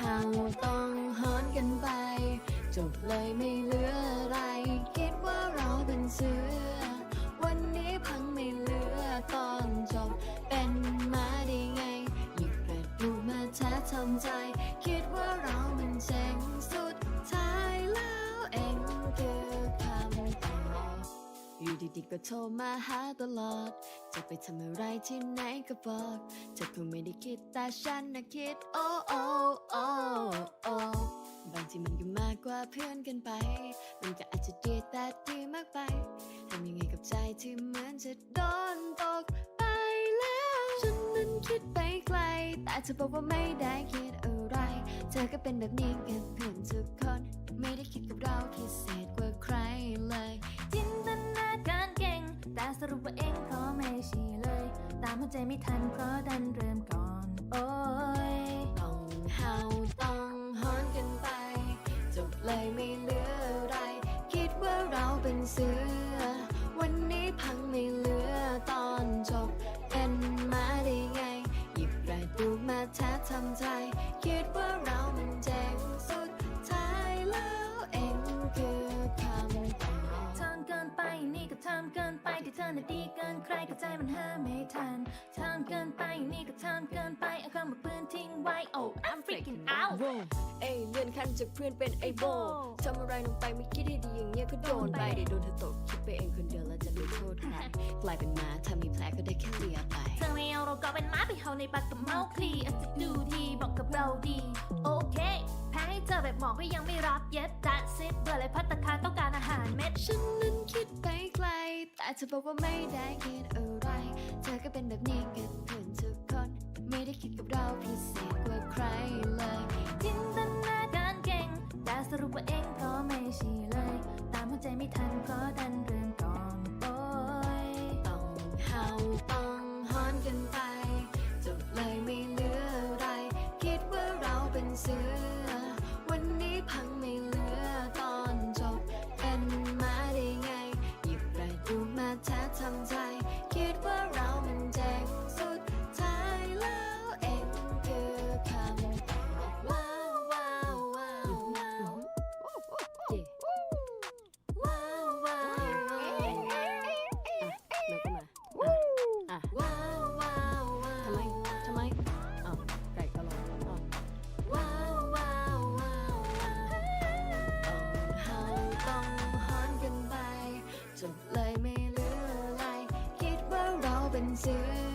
เห่าต้องหอนกันไป จบเลยไม่เหลืออะไร คิดว่าเราเป็นเสือ ดีก็โทรมาหาตลอด จะไปทำอะไรที่ไหนก็บอกเธอคงไม่ได้คิดแต่ฉันนะคิด โอ้โอ้โอ้โอ้บางทีมันก็มากกว่าเพื่อนกันไป มันก็อาจจะดีแต่ดีมากไปทำยังไงกับใจที่เหมือนจะโดนตกไปแล้ว ฉันนั้นคิดไปไกล แต่เธอบอกว่าไม่ได้คิดอะไร เธอก็เป็นแบบนี้กับเพื่อนทุกคน ไม่ได้คิดกับเราพิเศษกว่าใครเลยจินตนา การเก่ง แต่สรุปว่าเองก็ไม่ช่เลย ตามหัวใจไม่ทันเพราะดันเริ่มก่อน โอ้ยต้องเห่าต้องหอนกันไป จบเลยไม่เหลืออะไร คิดว่าเราเป็นเสือ วันนี้พังไม่เหลือตอนจบเป็นมาได้ไง หยิบกระดูมาแทะทำใจ คิดว่าเรามันเจ กินไปที่เธอน่ะดีเกินใครก็ใจมันห้ามไม่ทันทำเกินไปนี่ก็ทำเกินไปเอาคำมาปืนทิ้งไว้ oh I'm freaking out โว้เอ้ยเลื่อนขั้นจากเพื่อนเป็นไอโบไอ้โบทำอะไรลงไปไม่คิดให้ดีอย่างเงี้ยก็โดนไปโดนไปเดี๋ยวโดนเธอตกคิดไปเองคนเดียวแล้วจะไม่โทษใครกลายเป็นหมาถ้ามีแผลก็ได้แค่เลียไปเธอไม่เอาเราก็เป็นม้าไปเฮาในปากกับเมาคลีอาจจะดูดีบอกกับเราดีโอเคแพ้ให้เธอแบบหมอกก็ยังไม่รับเย็บดัดซิปเบื่อเลยพัตตาคารต้องการอาหารเม็ดฉันนั้นคิดไปไก อาจจะบอกว่าไม่ได้คิดอะไร เธอก็เป็นแบบนี้กับเพื่อนทุกคน ไม่ได้คิดกับเราพิเศษกว่าใครเลยจินตนาการเก่ง แต่สรุปว่าเองก็ไม่ใช่เลย ตามหัวใจไม่ทันเพราะดัน จบเลยไม่เหลืออะไร คิดว่าเราเป็นเสือ